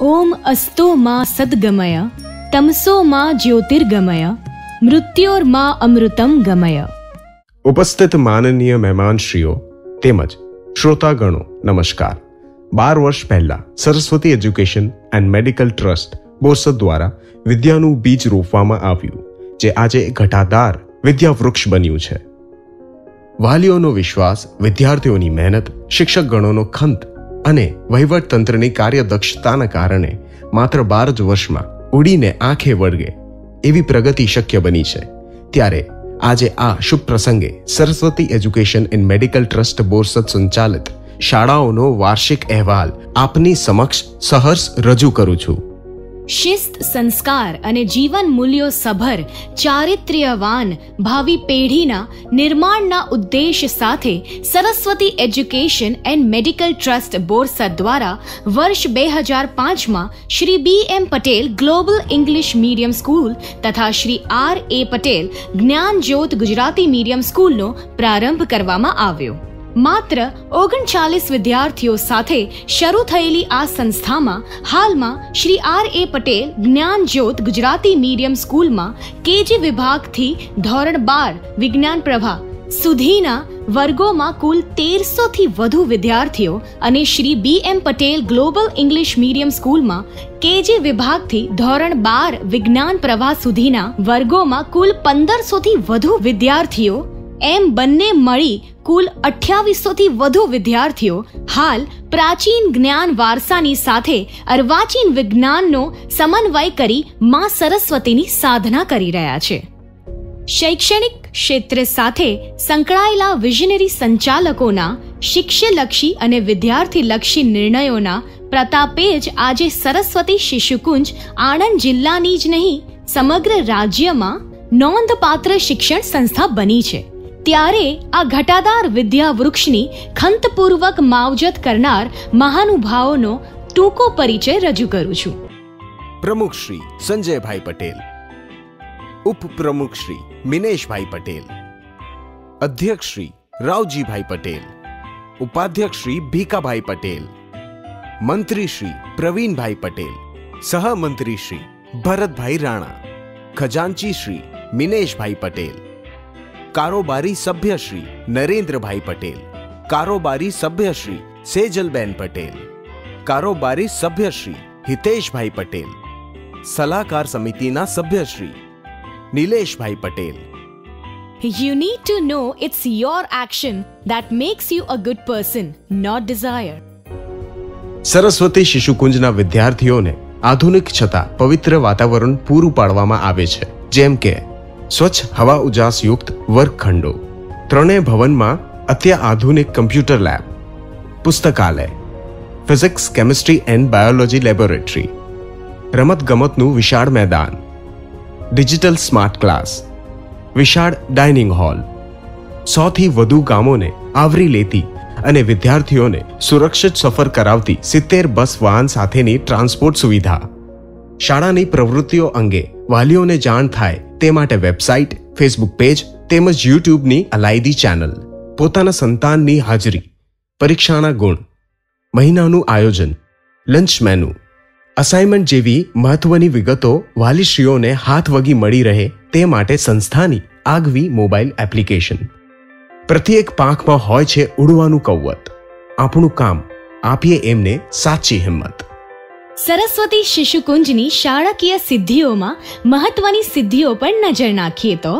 ઓમ અસ્તો માં સદગમય, તમસો માં જ્યોતિર્ગમય મૃત્યોર્મા અમૃતમ ગમય. ઉપસ્થિત માનનીય મહેમાનશ્રીઓ, તેમજ શ્રોતાગણો, નમસ્કાર. બાર વર્ષ પહેલા Saraswati education and medical trust Borsad દ્વારા વિદ્યાનું બીજ રોપવામાં આવ્યું, જે આજે ઘટાદાર વિદ્યાવૃક્ષ બન્યું છે. વાલીઓનો વિશ્વાસ, વિદ્યાર્થીઓની મહેનત, શિક્ષકગણોનો ખંત અને વહીવટતંત્રની કાર્યદક્ષતાના કારણે માત્ર બાર જ વર્ષમાં ઉડીને આંખે વળગે એવી પ્રગતિ શક્ય બની છે. ત્યારે આજે આ શુભ પ્રસંગે Saraswati education in medical trust Borsad સંચાલિત શાળાઓનો વાર્ષિક અહેવાલ આપની સમક્ષ સહર્ષ રજૂ કરું છું. શિસ્ત, સંસ્કાર અને જીવન મૂલ્યો સભર ચારિત્ર્યવાન ભાવિ પેઢીના નિર્માણના ઉદ્દેશ સાથે Saraswati education and medical trust Borsad દ્વારા વર્ષ બે હજાર પાંચમાં Shri B M Patel global English medium school તથા Shri R A Patel Gyan Jyot Gujarati medium સ્કૂલનો પ્રારંભ કરવામાં આવ્યો. માત્ર ઓગણચાલીસ વિદ્યાર્થીઓ સાથે શરૂ થયેલી આ સંસ્થામાં હાલમાં Shri R A Patel Gyan Jyot Gujarati medium સ્કૂલમાં કેજી વિભાગથી ધોરણ બાર વિજ્ઞાન પ્રભા સુધીના વર્ગોમાં કુલ તેરસો થી વધુ વિદ્યાર્થીઓ અને Shri B M Patel global English medium સ્કૂલમાં કેજી વિભાગથી ધોરણ બાર વિજ્ઞાન પ્રવાહ સુધીના વર્ગોમાં કુલ પંદરસો થી વધુ વિદ્યાર્થીઓ એમ બંને મળી કુલ અઠ્યાવીસોથી વધુ વિદ્યાર્થીઓ હાલ પ્રાચીન જ્ઞાન વારસાની સાથે અર્વાચીન વિજ્ઞાનનો સમન્વય કરી માં સરસ્વતીની સાધના કરી રહ્યા છે. શૈક્ષણિક ક્ષેત્ર સાથે સંકળાયેલા વિઝનરી સંચાલકોના શિક્ષલક્ષી અને વિદ્યાર્થીલક્ષી નિર્ણયોના પ્રતાપે જ આજે સરસ્વતી શિશુકુંજ આણંદ જિલ્લાની જ નહીં, સમગ્ર રાજ્યમાં નોંધપાત્ર શિક્ષણ સંસ્થા બની છે. ત્યારે આ ઘટાદાર વિદ્યા વૃક્ષની ખંતપૂર્વક માવજત કરનાર મહાનુભાવોનો ટૂંકો પરિચય રજૂ કરું છું. પ્રમુખ શ્રી સંજયભાઈ પટેલ ઉપપ્રમુખ શ્રી મિનેશભાઈ પટેલ અધ્યક્ષ શ્રી રાવજીભાઈ પટેલ ઉપાધ્યક્ષ શ્રી ભીકાભાઈ પટેલ મંત્રી શ્રી પ્રવીણભાઈ પટેલ સહમંત્રી શ્રી ભરતભાઈ રાણા ખજાનચી શ્રી મિનેશભાઈ પટેલ કારોબારી સભ્યશ્રી નરેન્દ્રભાઈ પટેલ કારોબારી સભ્યશ્રી સેજલબેન પટેલ કારોબારી સભ્યશ્રી હિતેશભાઈ પટેલ સલાહકાર સમિતિના સભ્યશ્રી Nileshbhai Patel You need to know it's your action that makes you a good person, not desire. Saraswati શિશુકુંજના વિદ્યાર્થીઓને આધુનિક છતાં પવિત્ર વાતાવરણ પૂરું પાડવામાં આવે છે જેમ કે સ્વચ્છ હવા ઉજાસ યુક્ત વર્ગખંડો. ત્રણેય ભવનમાં અત્યાધુનિક કમ્પ્યુટર લેબ, પુસ્તકાલય, physics, chemistry and biology laboratory, રમતગમતનું વિશાળ મેદાન, ડિજિટલ સ્માર્ટ ક્લાસ, વિશાળ ડાઇનિંગ હોલ, સોથી વધુ ગામોને આવરી લેતી અને વિદ્યાર્થીઓને સુરક્ષિત સફર કરાવતી સિત્તેર બસ વાહન સાથેની ટ્રાન્સપોર્ટ સુવિધા. શાળાની પ્રવૃત્તિઓ અંગે વાલીઓને જાણ થાય તે માટે વેબસાઇટ ફેસબુક પેજ તેમજ યુટ્યુબની અલાયદી ચેનલ, પોતાના સંતાનની હાજરી, પરીક્ષાના ગુણ, મહિનાનું આયોજન લંચ મેનુ અસાઇનમેન્ટ જેવી મહત્વની વિગતો વાલીશ્રીઓને હાથ વગી મળી રહે તે માટે સંસ્થાની આગવી મોબાઈલ એપ્લિકેશન. પ્રત્યેક પાંખમાં હોય છે ઉડવાનું કૌવત. આપણું કામ, આપીએ એમને સાચી હિંમત. સરસ્વતી શિશુકુંજની શાળાકીય સિદ્ધિઓમાં મહત્વની સિદ્ધિઓ પર નજર નાખીએ તો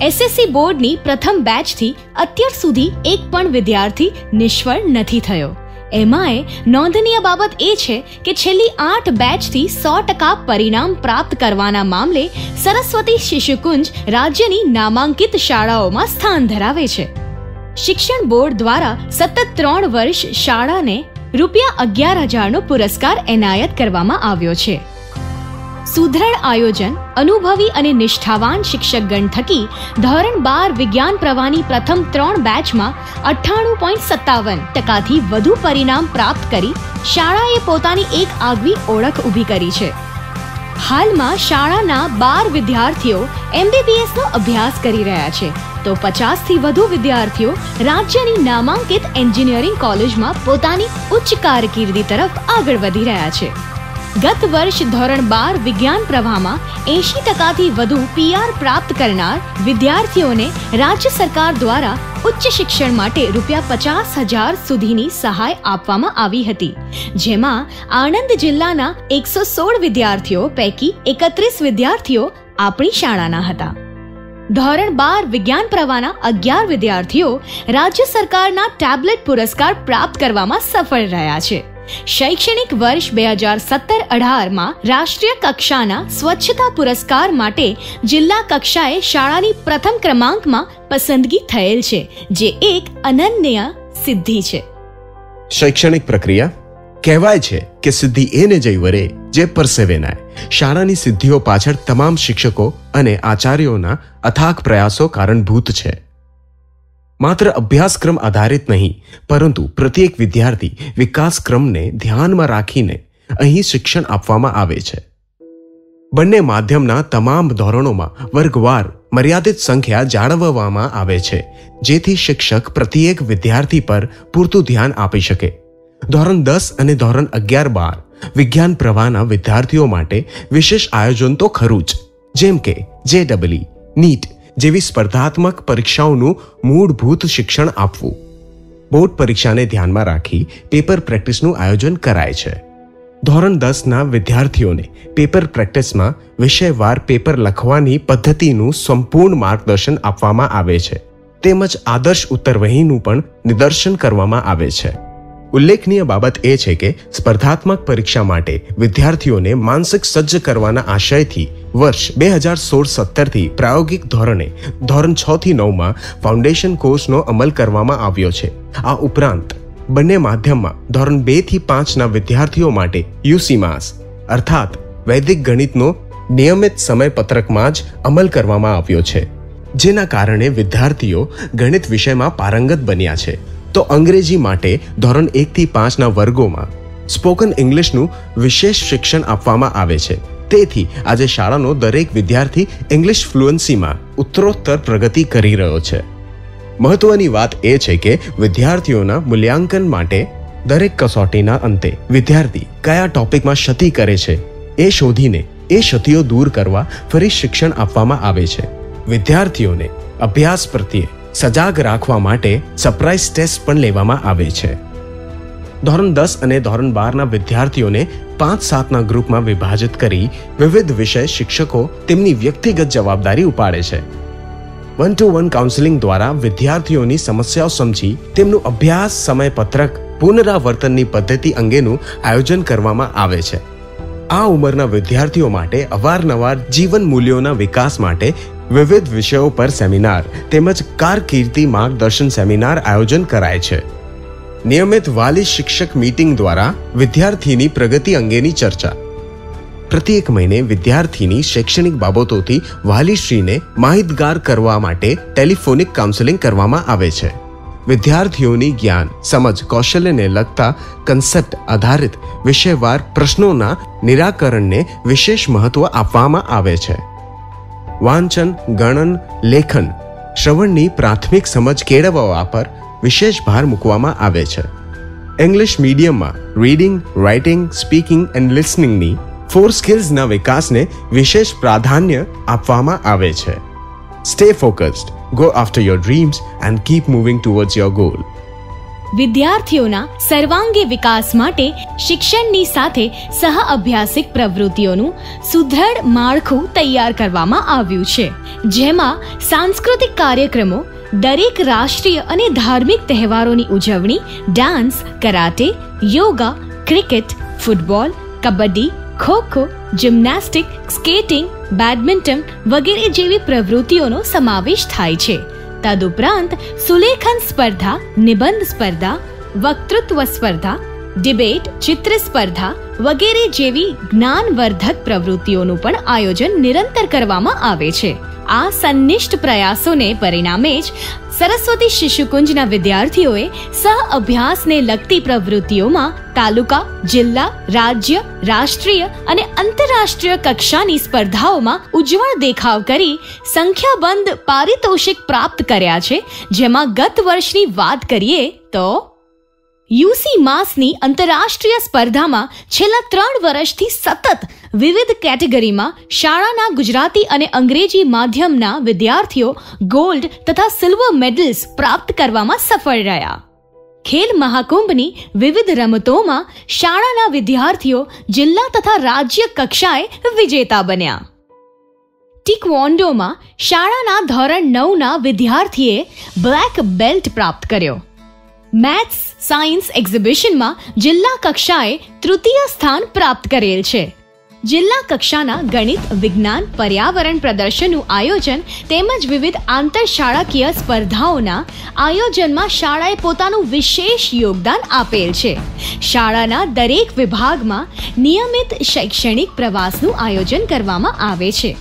એસએસસી બોર્ડની પ્રથમ બેચથી અત્યાર સુધી એક પણ વિદ્યાર્થી નિષ્ફળ નથી થયો. એમાંય નોંધનીય બાબત એ છે કે છેલ્લી આઠ બેચથી સો ટકા પરિણામ પ્રાપ્ત કરવાના મામલે સરસ્વતી શિશુકુંજ રાજ્યની નામાંકિત શાળાઓમાં સ્થાન ધરાવે છે. શિક્ષણ બોર્ડ દ્વારા સતત ત્રણ વર્ષ શાળાને રૂપિયા અગિયાર હજારનો પુરસ્કાર એનાયત કરવામાં આવ્યો છે. સુદ્રઢ આયોજન, અનુભવી અને નિષ્ઠાવાન શિક્ષકગણ થકી ધોરણ બાર વિજ્ઞાન પ્રવાહની પ્રથમ ત્રણ બેચમાં અઠ્ઠાણું પોઈન્ટ સત્તાવન ટકાથી વધુ પરિણામ પ્રાપ્ત કરી શાળાએ પોતાની એક આગવી ઓળખ ઊભી કરી છે. હાલમાં શાળાના બાર વિદ્યાર્થીઓ એમબીબીએસનો અભ્યાસ કરી રહ્યા છે. તો પચાસથી વધુ વિદ્યાર્થીઓ રાજ્યની નામાંકિત એન્જિનિયરિંગ કોલેજમાં પોતાની ઉચ્ચ કારકિર્દી તરફ આગળ વધી રહ્યા છે. ગત વર્ષ ધોરણ બાર વિજ્ઞાન પ્રવાહમાં એંશી ટકાથી વધુ પીઆર પ્રાપ્ત કરનાર વિદ્યાર્થીઓને રાજ્ય સરકાર દ્વારા ઉચ્ચ શિક્ષણ માટે રૂપિયા પચાસ હજાર સુધીની સહાય આપવામાં આવી હતી. જેમાં આણંદ જિલ્લાના એકસો સોળ વિદ્યાર્થીઓ પૈકી એકત્રીસ વિદ્યાર્થીઓ આપણી શાળાના હતા. ધોરણ બાર વિજ્ઞાન પ્રવાહના અગિયાર વિદ્યાર્થીઓ રાજ્ય સરકારના ટેબ્લેટ પુરસ્કાર પ્રાપ્ત કરવામાં સફળ રહ્યા છે. શૈક્ષણિક વર્ષ બે હજાર સત્તર અઢારમાં રાષ્ટ્રીય કક્ષાના સ્વચ્છતા પુરસ્કાર માટે જિલ્લા કક્ષાએ શાળાની પ્રથમ ક્રમાંકમાં પસંદગી થયેલ છે, જે એક અનન્ય સિદ્ધિ છે. શૈક્ષણિક પ્રક્રિયા કહેવાય છે કે સિદ્ધિ એને જઈ વરે જે પરસેવેનાય શાળાની સિદ્ધિઓ પાછળ તમામ શિક્ષકો અને આચાર્યોના અથાગ પ્રયાસો કારણભૂત છે. માત્ર અભ્યાસક્રમ આધારિત નહીં, પરંતુ પ્રત્યેક વિદ્યાર્થી વિકાસક્રમને ધ્યાનમાં રાખીને અહીં શિક્ષણ આપવામાં આવે છે. બંને માધ્યમના તમામ ધોરણોમાં વર્ગવાર, મર્યાદિત સંખ્યા જાળવવામાં આવે છે, જેથી શિક્ષક પ્રત્યેક વિદ્યાર્થી પર પૂરતું ધ્યાન આપી શકે. ધોરણ દસ અને ધોરણ અગિયાર બાર વિજ્ઞાન પ્રવાહના વિદ્યાર્થીઓ માટે વિશેષ આયોજન તો ખરું જ. જેમ કે જેડબલી નીટ જેવી સ્પર્ધાત્મક પરીક્ષાઓનું મૂળભૂત શિક્ષણ આપવું. બોર્ડ પરીક્ષાને ધ્યાનમાં રાખી પેપર પ્રેક્ટિસનું આયોજન કરાય છે. ધોરણ દસના વિદ્યાર્થીઓને પેપર પ્રેક્ટિસમાં વિષયવાર પેપર લખવાની પદ્ધતિનું સંપૂર્ણ માર્ગદર્શન આપવામાં આવે છે. તેમજ આદર્શ ઉત્તરવહીનું પણ નિદર્શન કરવામાં આવે છે. ઉલ્લેખનીય બાબત એ છે કે સ્પર્ધાત્મક પરીક્ષા માટે વિદ્યાર્થીઓને માનસિક સજ્જ કરવાના આશયથી વર્ષ બે હજાર સોળ સત્તરથી પ્રાયોગિક ધોરણે ધોરણ છ થી નવમાં ફાઉન્ડેશન કોર્સનો અમલ કરવામાં આવ્યો છે. આ ઉપરાંત, બંને માધ્યમમાં ધોરણ બેથી પાંચના વિદ્યાર્થીઓ માટે યુસીમાસ અર્થાત વૈદિક ગણિતનો નિયમિત સમયપત્રકમાં જ અમલ કરવામાં આવ્યો છે. જેના કારણે વિદ્યાર્થીઓ ગણિત વિષયમાં પારંગત બન્યા છે. તો અંગ્રેજી માટે ધોરણ એકથી પાંચના વર્ગોમાં સ્પોકન ઇંગ્લિશનું વિશેષ શિક્ષણ આપવામાં આવે છે. તેથી આજે શાળાનો દરેક વિદ્યાર્થી ઇંગ્લિશ ફ્લુઅન્સીમાં ઉત્તરોત્તર પ્રગતિ કરી રહ્યો છે. મહત્વની વાત એ છે કે વિદ્યાર્થીઓના મૂલ્યાંકન માટે દરેક કસોટીના અંતે વિદ્યાર્થી કયા ટોપિકમાં ક્ષતિ કરે છે, એ શોધીને એ ક્ષતિઓ દૂર કરવા ફરી શિક્ષણ આપવામાં આવે છે. વિદ્યાર્થીઓને અભ્યાસ પ્રત્યે સજાગ રાખવા માટે સરપ્રાઇઝ ટેસ્ટ પણ લેવામાં આવે છે. ધોરણ દસ અને ધોરણ બારના વિદ્યાર્થીઓને પાંચ સાતના ગ્રુપમાં વિભાજિત કરી વિવિધ વિષય શિક્ષકો તેમની વ્યક્તિગત જવાબદારી ઉપાડે છે. વન ટુ વન કાઉન્સેલિંગ દ્વારા વિદ્યાર્થીઓની સમસ્યાઓ સમજી તેમનું અભ્યાસ સમયપત્રક પુનરાવર્તનની પદ્ધતિ અંગેનું આયોજન કરવામાં આવે છે. આ ઉંમરના વિદ્યાર્થીઓ માટે અવારનવાર જીવન મૂલ્યોના વિકાસ માટે વિવિધ વિષયો પર સેમિનાર તેમજ કારકિર્દી માર્ગદર્શન સેમિનાર આયોજન કરાય છે. નિયમિત વાલી શિક્ષક મીટિંગ દ્વારા વિદ્યાર્થીની પ્રગતિ અંગેની ચર્ચા. પ્રત્યેક મહિને વિદ્યાર્થીની શૈક્ષણિક બાબતોથી વાલીશ્રીને માહિતગાર કરવા માટે ટેલિફોનિક કાઉન્સેલિંગ કરવામાં આવે છે. વિદ્યાર્થીઓની જ્ઞાન, સમજ, કૌશલ્યને લગતા કન્સેપ્ટ આધારિત વિષયવાર પ્રશ્નોના નિરાકરણને વિશેષ મહત્વ આપવામાં આવે છે. વાંચન, ગણન, લેખન શ્રવણની પ્રાથમિક સમજ કેળવવા પર વિશેષ ભાર મૂકવામાં આવે છે. ઇંગ્લિશ મીડિયમમાં રીડિંગ રાઇટિંગ સ્પીકિંગ એન્ડ લિસનિંગની ફોર સ્કિલ્સના વિકાસને વિશેષ પ્રાધાન્ય આપવામાં આવે છે. Stay focused go after your dreams and keep moving towards your goal વિદ્યાર્થીઓના સર્વાંગી વિકાસ માટે શિક્ષણની સાથે સહ અભ્યાસિક પ્રવૃત્તિઓનું સુદૃઢ માળખું તૈયાર કરવામાં આવ્યું છે. જેમાં સાંસ્કૃતિક કાર્યક્રમો, દરેક રાષ્ટ્રીય અને ધાર્મિક તહેવારોની ઉજવણી, dance, karate, yoga, cricket, football, kabaddi, kho kho, gymnastic, skating, badminton વગેરે જેવી પ્રવૃત્તિઓનો સમાવેશ થાય છે. તદુપરાંત સુલેખન સ્પર્ધા નિબંધ સ્પર્ધા વક્તૃત્વ સ્પર્ધા ડિબેટ ચિત્ર સ્પર્ધા વગેરે જેવી જ્ઞાનવર્ધક પ્રવૃત્તિઓનું પણ આયોજન નિરંતર કરવામાં આવે છે આ સંનિષ્ઠ પ્રયાસોને પરિણામે જ સરસ્વતી શિશુકુંજના વિદ્યાર્થીઓએ સહ અભ્યાસને લગતી પ્રવૃત્તિઓમાં તાલુકા, જિલ્લા, રાજ્ય, રાષ્ટ્રીય અને આંતરરાષ્ટ્રીય કક્ષાની સ્પર્ધાઓમાં ઉજ્જવળ દેખાવ કરી સંખ્યાબંધ પારિતોષિક પ્રાપ્ત કર્યા છે. જેમાં ગત વર્ષની વાત કરીએ તો યુસી માસની આંતરરાષ્ટ્રીય સ્પર્ધામાં છેલ્લા ત્રણ વર્ષથી સતત વિવિધ કેટેગરીમાં શાળાના ગુજરાતી અને અંગ્રેજી માધ્યમના વિદ્યાર્થીઓ ગોલ્ડ તથા સિલ્વર મેડલ્સ પ્રાપ્ત કરવામાં સફળ રહ્યા. ખેલ મહાકુંભની વિવિધ રમતોમાં શાળાના વિદ્યાર્થીઓ જિલ્લા તથા રાજ્ય કક્ષાએ વિજેતા બન્યા. ટિકવોન્ડોમાં શાળાના ધોરણ નવના વિદ્યાર્થીએ બ્લેક બેલ્ટ પ્રાપ્ત કર્યો. મેથ્સ સાયન્સ એક્ઝિબિશનમાં જિલ્લા કક્ષાએ તૃતીય સ્થાન પ્રાપ્ત કરેલ છે. જિલ્લા કક્ષાના ગણિત, વિજ્ઞાન, પર્યાવરણ પ્રદર્શનનું આયોજન તેમજ વિવિધ આંતરશાળાકીય સ્પર્ધાઓના આયોજનમાં શાળાએ પોતાનું વિશેષ યોગદાન આપેલ છે. શાળાના દરેક વિભાગમાં નિયમિત શૈક્ષણિક પ્રવાસનું આયોજન કરવામાં આવે છે.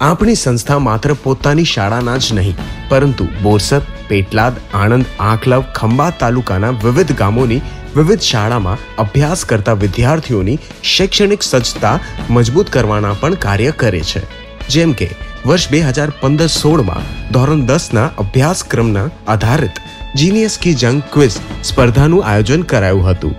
આપણી સંસ્થા માત્ર પોતાની શાળાના જ નહીં, પરંતુ બોરસદ, પેટલાદ, આણંદ આંકલવ ખંભા તાલુકાના વિવિધ ગામોની વિવિધ શાળામાં અભ્યાસ કરતા વિદ્યાર્થીઓની શૈક્ષણિક સજ્જતા મજબૂત કરવાના પણ કાર્ય કરે છે. જેમ કે, વર્ષ બે હજાર પંદર સોળમાં ધોરણ દસના અભ્યાસક્રમના આધારિત જીનિયસ કી જંગ ક્વિઝ સ્પર્ધાનું આયોજન કરાયું હતું.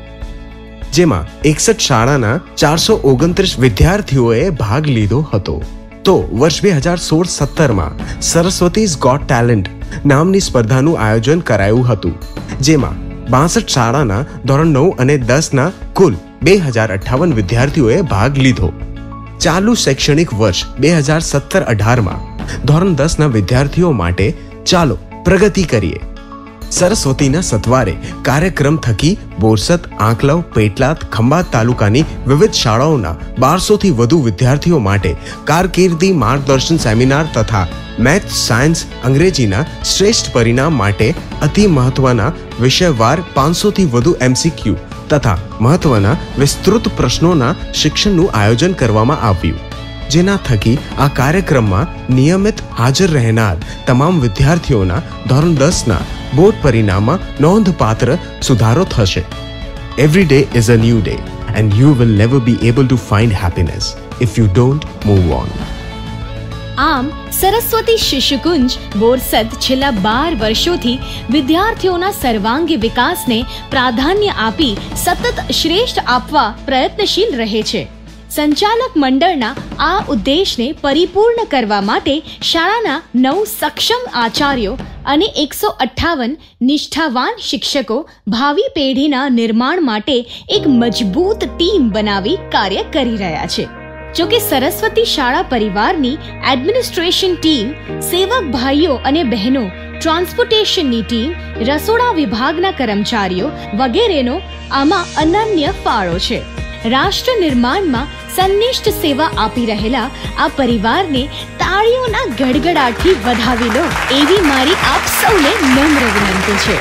જેમાં એકસઠ શાળાના ચારસો ઓગણત્રીસ વિદ્યાર્થીઓએ ભાગ લીધો હતો. તો વર્ષ બે હજાર સોળ સત્તરમાં સરસ્વતીઝ ગોટ ટેલેન્ટ નામની સ્પર્ધાનું આયોજન કરાયું હતું. જેમાં બાસઠ શાળાના ધોરણ નવ અને દસના કુલ બે હજાર અઠ્ઠાવન વિદ્યાર્થીઓએ ભાગ લીધો. ચાલુ શૈક્ષણિક વર્ષ બે હજાર સત્તર અઢારમાં ધોરણ દસના વિદ્યાર્થીઓ માટે ચાલો પ્રગતિ કરીએ. સરસ્વતીના સત્વારે કાર્યક્રમ થકી બોરસદ, આંકલવ, પેટલાદ ખંભાત તાલુકાની વિવિધ શાળાઓના બારસોથી વધુ વિદ્યાર્થીઓ માટે કારકિર્દી માર્ગદર્શન સેમિનાર તથા મેથ, સાયન્સ, અંગ્રેજીના શ્રેષ્ઠ પરિણામ માટે અતિ મહત્વના વિષયવાર પાંચસોથી વધુ એમસીક્યુ તથા મહત્વના વિસ્તૃત પ્રશ્નોના શિક્ષણનું આયોજન કરવામાં આવ્યું. જેના થકી આ કાર્યક્રમમાં નિયમિત હાજર રહેનાર તમામ વિદ્યાર્થીઓના ધોરણ દસના બોર્ડ પરિણામમાં નોંધપાત્ર સુધારો થશે. Every day is a new day and you will never be able to find happiness if you don't move on આમ, સરસ્વતી શિશુકુંજ, બોરસદ છેલ્લા બાર વર્ષોથી વિદ્યાર્થીઓના સર્વાંગી વિકાસને પ્રાધાન્ય આપી સતત શ્રેષ્ઠ આપવા પ્રયત્નશીલ રહે છે. સંચાલક મંડળના આ ઉદ્દેશને પરિપૂર્ણ કરવા માટે શાળાના નવ સક્ષમ આચાર્યો અને એકસો અઠ્ઠાવન નિષ્ઠાવાન શિક્ષકો ભાવિ પેઢીના નિર્માણ માટે એક મજબૂત ટીમ બનાવી કાર્ય કરી રહ્યા છે. જોકે સરસ્વતી શાળા પરિવારની એડમિનિસ્ટ્રેશન ટીમ, સેવક ભાઈઓ અને બહેનો, ટ્રાન્સપોર્ટેશનની ટીમ, રસોડા વિભાગના કર્મચારીઓ વગેરેનો આમાં અનન્ય ફાળો છે. રાષ્ટ્ર નિર્માણમાં સંનિષ્ઠ સેવા આપી રહેલા આ પરિવારને તાળીઓના ગડગડાટથી વધાવી લો, એવી મારી આપ સૌને નમ્ર વિનંતી છે.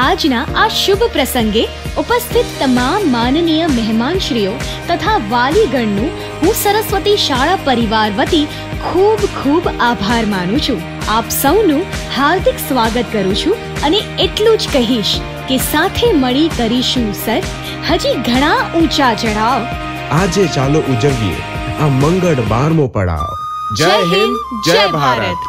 આજના આ શુભ પ્રસંગે ઉપસ્થિત તમામ માનનીય મહેમાનશ્રીઓ તથા વાલીગણનું હું સરસ્વતી શાળા પરિવાર વતી ખૂબ ખૂબ આભાર માનું છું. આપ સૌનું હાર્દિક સ્વાગત કરું છું અને એટલું જ કહીશ કે સાથે મળી કરીશું, સર. હજી ઘણા ઊંચા ચઢાવ આજે ચાલો ઉજવીએ આ મંગળ બારમો પડાવ જય હિન્દ, જય ભારત.